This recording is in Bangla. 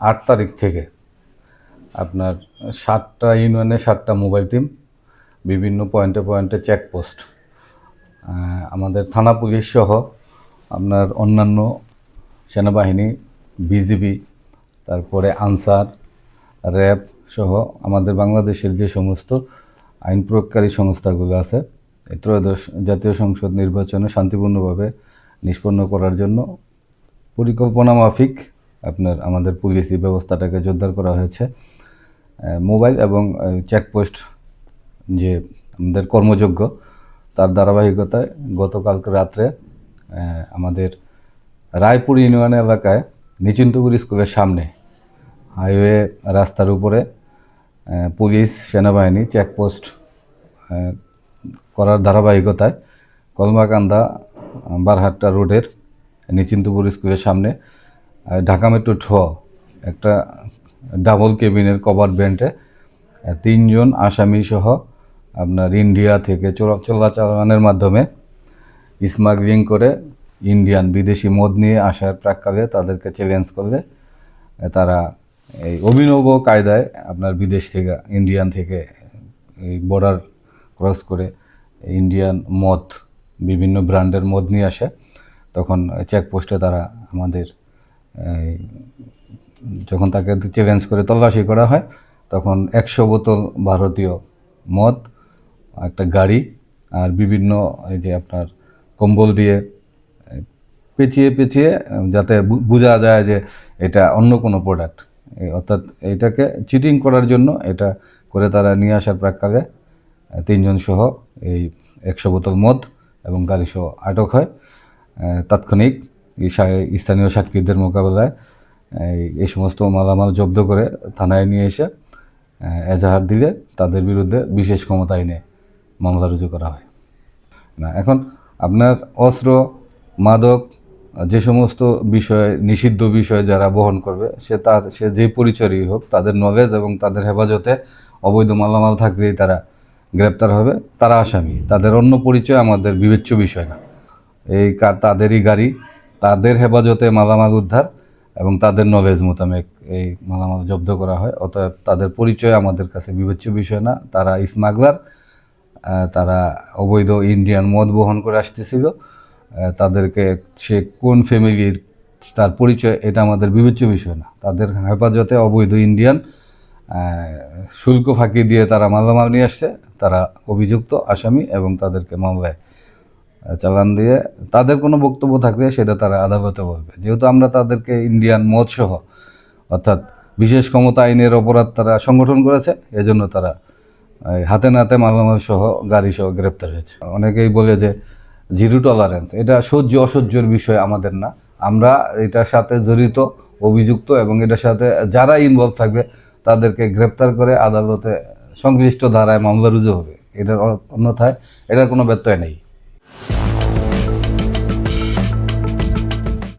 আট তারিখ থেকে আপনার সাতটা ইউনিয়নে সাতটা মোবাইল টিম, বিভিন্ন পয়েন্টে পয়েন্টে চেকপোস্ট আমাদের থানা পুলিশ সহ আপনার অন্যান্য সেনাবাহিনী বিজিবি তারপরে আনসার, র্যাব সহ আমাদের বাংলাদেশের যে সমস্ত আইন প্রয়োগকারী সংস্থাগুলো আছে, ত্রয়োদশ জাতীয় সংসদ নির্বাচনে শান্তিপূর্ণভাবে নিষ্পন্ন করার জন্য পরিকল্পনা মাফিক আপনার আমাদের পুলিশি ব্যবস্থাটাকে জোরদার করা হয়েছে। মোবাইল এবং চেকপোস্ট যে আমাদের কর্মযোগ্য, তার ধারাবাহিকতায় গতকাল রাত্রে আমাদের রায়পুর ইউনিয়ন এলাকায় নিচিন্তপুর স্কুলের সামনে হাইওয়ে রাস্তার উপরে পুলিশ সেনাবাহিনী চেকপোস্ট করার ধারাবাহিকতায় কলমাকান্দা, বারহাট্টা রোডের নিচিন্তপুর স্কুলের সামনে ঢাকা মেট্রো ঠ, একটা ডাবল কেবিনের কভার ব্যান্ডে তিনজন আসামি সহ আপনার ইন্ডিয়া থেকে চোরা, চোরাচালানের মাধ্যমে স্মাগলিং করে ইন্ডিয়ান বিদেশি মদ নিয়ে আসার প্রাককালে তাদেরকে চ্যালেঞ্জ করলে তারা এই অভিনব কায়দায় আপনার বিদেশ থেকে, ইন্ডিয়ান থেকে এই বর্ডার ক্রস করে ইন্ডিয়ান মদ, বিভিন্ন ব্র্যান্ডের মদ নিয়ে আসে। তখন চেকপোস্টে তারা আমাদের যখন তাকে চ্যালেঞ্জ করে তল্লাশি করা হয়, তখন একশো বোতল ভারতীয় মদ, একটা গাড়ি আর বিভিন্ন এই যে আপনার কম্বল দিয়ে পেঁচিয়ে পেঁচিয়ে যাতে বোঝা যায় যে এটা অন্য কোনো প্রোডাক্ট অর্থাৎ এটাকে চিটিং করার জন্য এটা করে তারা নিয়ে আসার প্রাককালে তিনজন সহ এই একশো বোতল মদ এবং গাড়ি সহ আটক হয়। তাৎক্ষণিক স্থানীয় সাক্ষীদের মোকাবেলায়, এই- সমস্ত মালামাল জব্দ করে থানায় নিয়ে এসে এজাহার দিলে তাদের বিরুদ্ধে বিশেষ ক্ষমতা আইনে মামলা রুজু করা হয়। না, এখন আপনার অস্ত্র, মাদক, যে সমস্ত বিষয়, নিষিদ্ধ বিষয় যারা বহন করবে, সে তার, সে যে পরিচয়ই হোক, তাদের নলেজ এবং তাদের হেফাজতে অবৈধ মালামাল থাকলেই তারা গ্রেপ্তার হবে। তারা আসামি, তাদের অন্য পরিচয় আমাদের বিবেচ্য বিষয় না। এই তাদেরই গাড়ি তাদের হেফাজতে মালামাল উদ্ধার এবং তাদের নলেজ মোতাবেক এই মালামাল জব্দ করা হয়। অতএব তাদের পরিচয় আমাদের কাছে বিবেচ্য বিষয় না। তারা স্মাগলার তারা অবৈধ ইন্ডিয়ান মদ বহন করে আসতেছিল। তাদেরকে সে কোন ফ্যামিলির তার পরিচয় এটা আমাদের বিবেচ্য বিষয় না। তাদের হেফাজতে অবৈধ ইন্ডিয়ান শুল্ক ফাঁকি দিয়ে তারা মালামাল নিয়ে আসছে। তারা অভিযুক্ত আসামি এবং তাদেরকে মামলায় চালান দিয়ে তাদের কোনো বক্তব্য থাকলে সেটা তারা আদালতে বলবে। যেহেতু আমরা তাদেরকে ইন্ডিয়ান মদ সহ অর্থাৎ বিশেষ ক্ষমতা আইনের অপরাধ তারা সংগঠন করেছে, এজন্য তারা হাতে নাতে মালামাল সহ গাড়ি সহ গ্রেপ্তার হয়েছে। অনেকেই বলে যে জিরো টলারেন্স এটা সহ্য অসহ্যর বিষয় আমাদের না। আমরা এটার সাথে জড়িত, অভিযুক্ত এবং এটার সাথে যারা ইনভলভ থাকবে, তাদেরকে গ্রেপ্তার করে আদালতে সংশ্লিষ্ট ধারায় মামলা রুজু হবে। এটার অন্যথায় এটার কোনো ব্যত্যয় নেই।